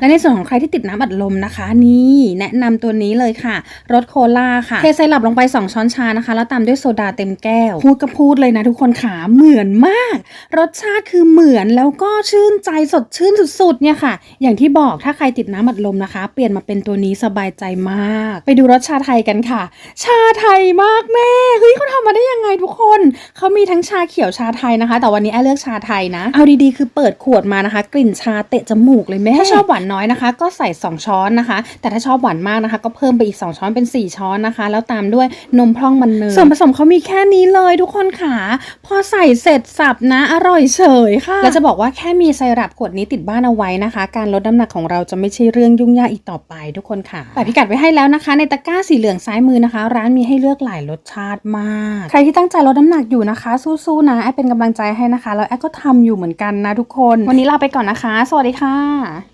และในส่วนของใครที่ติดน้ำอัดลมนะคะ นี่แนะนำตัวนี้เลยค่ะรสโคลาค่ะเทไซรัปลงไป 2 ช้อนชานะคะ แล้วตามด้วยโซดาเต็มแก้ว พูดก็พูดเลยนะทุกคนขาเหมือนมาก รสชาติคือเหมือนแล้วก็ชื่นใจสดชื่นสุดๆเนี่ยค่ะ อย่างที่บอกถ้าใครติดน้ำอัดลมนะคะ เปลี่ยนมาเป็นตัวนี้สบายใจมาก ไปดูรสชาไทยกันค่ะ ชาไทยมากแม่เฮ้ยเขาทำมาได้ยังไงทุกคน เขามีทั้งชาเขียวชาไทยนะคะ แต่วันนี้แอเลือกชาไทยนะ เอาดีๆ คือเปิดขวดมานะคะ กลิ่นชาเตะจมูกเลยแม่ถ้าชอบหวานน้อยนะคะ ก็ใส่ 2 ช้อนนะคะ แต่ถ้าชอบหวานมากนะคะ ก็เพิ่มไปอีก 2 ช้อนเป็น 4 ช้อนนะคะ แล้วตามด้วยนมพร่องมันเนยส่วนผสมเขามีแค่นี้เลยทุกคนค่ะ พอใส่เสร็จสับนะ อร่อยเฉยค่ะแล้วจะบอกว่าแค่มีไซรัปขวดนี้ติดบ้านเอาไว้นะคะ การลดน้ำหนักของเราจะไม่ใช่เรื่องยุ่งยากอีกต่อไปทุกคนค่ะแต่พิกัดไว้ให้แล้วนะคะ ในตะกร้าสีเหลืองซ้ายมือนะคะ ร้านมีให้เลือกหลายรสชาติมาก ใครที่ตั้งใจลดน้ำหนักอยู่นะคะ สู้ๆนะ แอดเป็นกำลังใจให้นะคะ แล้วแอดก็ทำอยู่เหมือนกันนะทุกคน วันนี้ลาไปก่อนนะคะ สวัสดีค่ะ